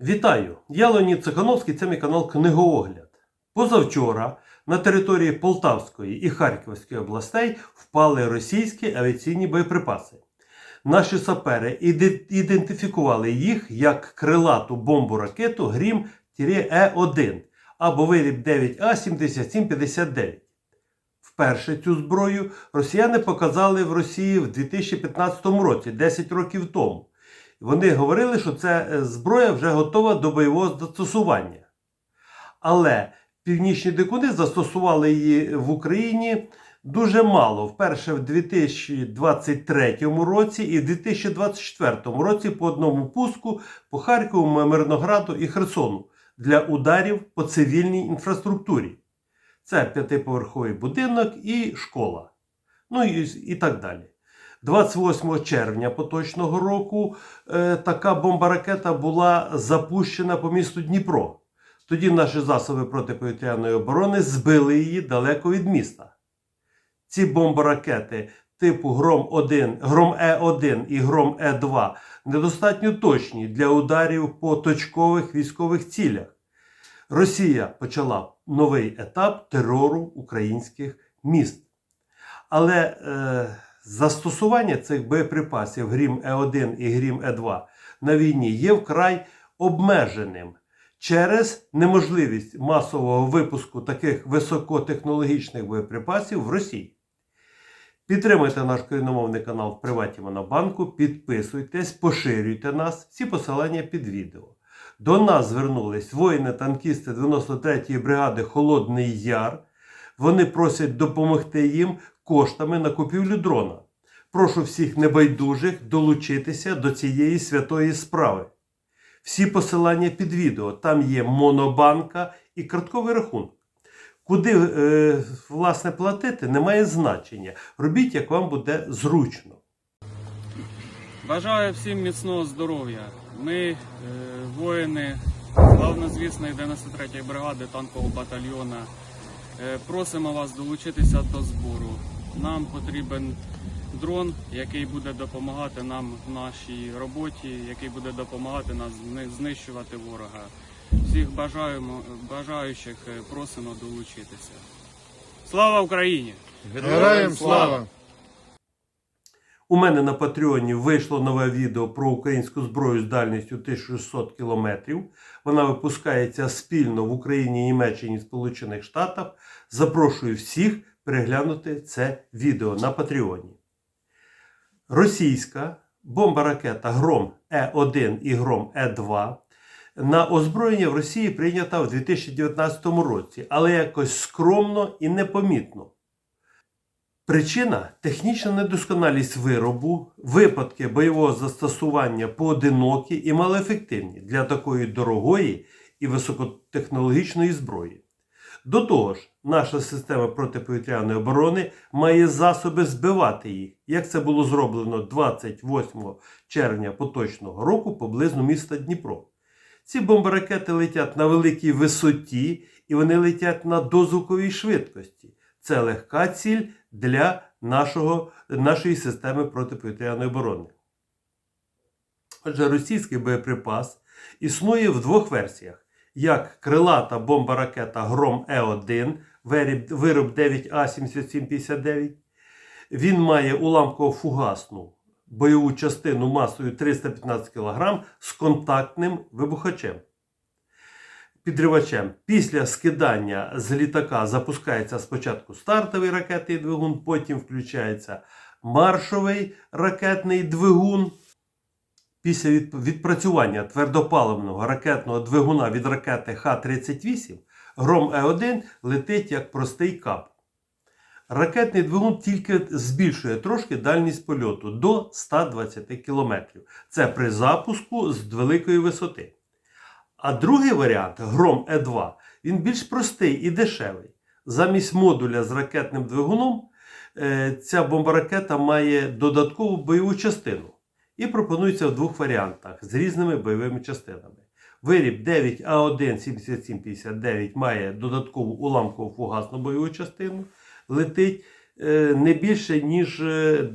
Вітаю! Я Леонід Цихановський, це мій канал Книгоогляд. Позавчора на території Полтавської і Харківської областей впали російські авіаційні боєприпаси. Наші сапери ідентифікували їх як крилату бомбу ракету Грім-Е1 або виріб 9А7759. Вперше цю зброю росіяни показали в Росії в 2015 році, 10 років тому. Вони говорили, що ця е, зброя вже готова до бойового застосування. Але північні дикуни застосували її в Україні дуже мало. Вперше в 2023 році і в 2024 році по одному пуску по Харкову, Мирнограду і Херсону для ударів по цивільній інфраструктурі. Це п'ятиповерховий будинок і школа. Ну і, і так далі. 28 червня поточного року е, така бомба-ракета була запущена по місту Дніпро. Тоді наші засоби протиповітряної оборони збили її далеко від міста. Ці бомбаракети типу Гром-1, Гром-Е1 і Гром-Е2 недостатньо точні для ударів по точкових військових цілях. Росія почала новий етап терору українських міст. Але е, застосування цих боєприпасів Грім Е1 і Грім Е2 на війні є вкрай обмеженим через неможливість масового випуску таких високотехнологічних боєприпасів в Росії. Підтримуйте наш країномовний канал в Приваті Монобанку, підписуйтесь, поширюйте нас, всі посилання під відео. До нас звернулись воїни-танкісти 93-ї бригади Холодний Яр. Вони просять допомогти їм коштами на купівлю дрона. Прошу всіх небайдужих долучитися до цієї святої справи. Всі посилання під відео. Там є монобанка і картковий рахунок. Куди е, власне платити, немає значення. Робіть, як вам буде зручно. Бажаю всім міцного здоров'я. Ми, е, воїни славнозвісної 93-ї бригади танкового батальйона, е, просимо вас долучитися до збору. Нам потрібен дрон, який буде допомагати нам в нашій роботі, який буде допомагати нас знищувати ворога. Всіх бажаємо, бажаючих е, просимо долучитися. Слава Україні! Героям слава! У мене на Патреоні вийшло нове відео про українську зброю з дальністю 1600 км. Вона випускається спільно в Україні, Німеччині і Сполучених Штатах. Запрошую всіх переглянути це відео на Патреоні. Російська бомба-ракета Гром Е1 і Гром Е2 на озброєння в Росії прийнята в 2019 році, але якось скромно і непомітно. Причина технічна недосконалість виробу, випадки бойового застосування поодинокі і малоефективні для такої дорогої і високотехнологічної зброї. До того ж, наша система протиповітряної оборони має засоби збивати їх, як це було зроблено 28 червня поточного року поблизу міста Дніпро. Ці бомбаракети летять на великій висоті і вони летять на дозвуковій швидкості. Це легка ціль для нашого, нашої системи протиповітряної оборони. Отже, російський боєприпас існує в двох версіях: як крилата бомба-ракета Гром Е1, вироб 9А7759. Він має уламково-фугасну бойову частину масою 315 кг з контактним вибухачем. Підривачем. Після скидання з літака запускається спочатку стартовий ракетний двигун, потім включається маршовий ракетний двигун. Після відпрацювання твердопаливного ракетного двигуна від ракети Х-38 Гром Е1 летить як простий кап. Ракетний двигун тільки збільшує трошки дальність польоту до 120 км. Це при запуску з великої висоти. А другий варіант Гром Е2, він більш простий і дешевий. Замість модуля з ракетним двигуном е, ця бомбаракета має додаткову бойову частину і пропонується в двох варіантах з різними бойовими частинами. Виріб 9А17759 має додаткову уламкову фугасну бойову частину, летить е, не більше, ніж е,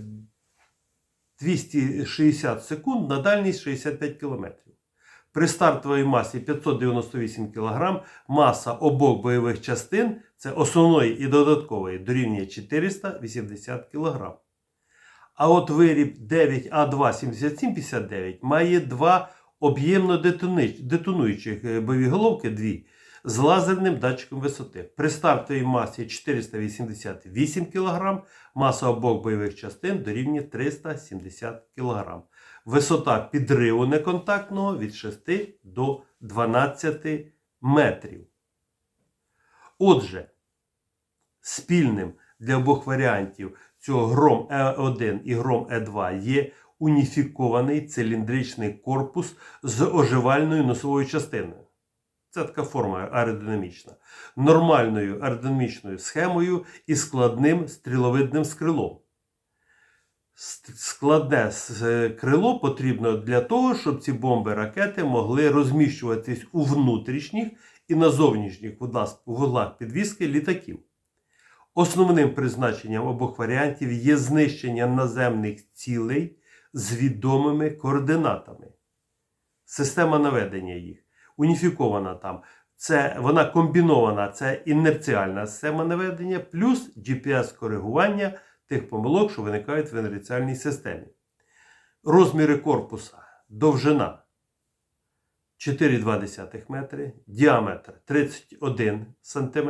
260 секунд на дальність 65 км. При стартовій масі 598 кг маса обох бойових частин, це основної і додаткової, дорівнює 480 кг. А от виріб 9А27759 має два об'ємно детонуючих е, бойові головки дві, з лазерним датчиком висоти. При стартовій масі 488 кг маса обох бойових частин дорівнює 370 кг. Висота підриву неконтактного від 6 до 12 метрів. Отже, спільним для обох варіантів цього гром Е1 і гром Е2 є уніфікований циліндричний корпус з оживальною носовою частиною. Це така форма аеродинамічна. Нормальною аеродинамічною схемою і складним стріловидним скрилом. Складне крило потрібно для того, щоб ці бомби ракети могли розміщуватись у внутрішніх і на зовнішніх вуглах- підвіски літаків. Основним призначенням обох варіантів є знищення наземних цілей з відомими координатами. Система наведення їх уніфікована там. Це вона комбінована, це інерціальна система наведення, плюс GPS-коригування тих помилок, що виникають в інерціальній системі. Розміри корпуса, довжина 4,2 метри, діаметр 31 см,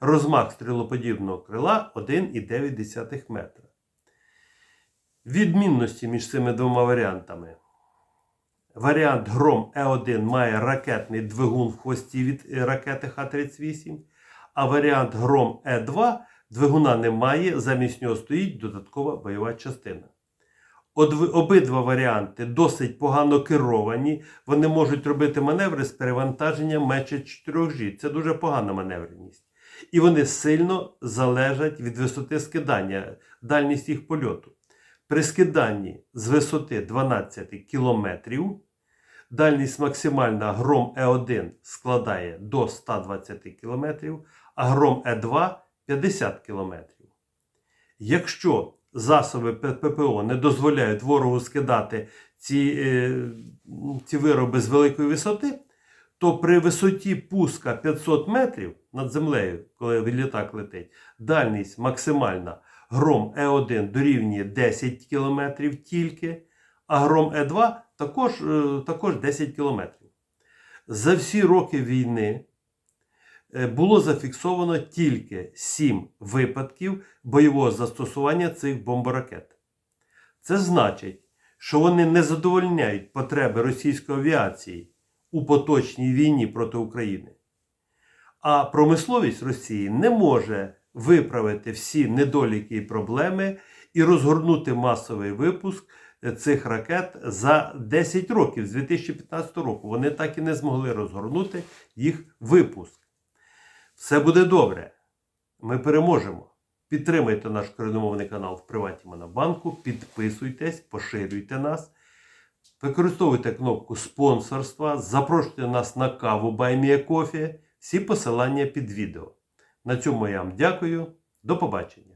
розмах стрілоподібного крила 1,9 метра. Відмінності між цими двома варіантами. Варіант Гром Е1 має ракетний двигун в хвості від е, ракети Х-38, а варіант Гром Е2 двигуна немає, замість нього стоїть додаткова бойова частина. Обидва варіанти досить погано керовані, вони можуть робити маневри з перевантаженням менше 4G. Це дуже погана маневреність. І вони сильно залежать від висоти скидання, дальність їх польоту. При скиданні з висоти 12 км дальність максимальна гром Е1 складає до 120 км, а гром Е2 50 км. Якщо засоби ППО не дозволяють ворогу скидати ці, е, ці вироби з великої висоти, то при висоті пуска 500 метрів над землею, коли літак летить, дальність максимальна гром Е1 дорівнює 10 км тільки, а гром Е2 також, е, також 10 км. За всі роки війни було зафіксовано тільки 7 випадків бойового застосування цих бомборакет. Це значить, що вони не задовольняють потреби російської авіації у поточній війні проти України. А промисловість Росії не може виправити всі недоліки і проблеми і розгорнути масовий випуск е, цих ракет за 10 років з 2015 року. Вони так і не змогли розгорнути їх випуск. Все буде добре. Ми переможемо. Підтримайте наш кореномовний канал в Приваті Монобанку, підписуйтесь, поширюйте нас. Використовуйте кнопку спонсорства, запрошуйте нас на каву Баймія Кофі. Всі посилання під відео. На цьому я вам дякую. До побачення.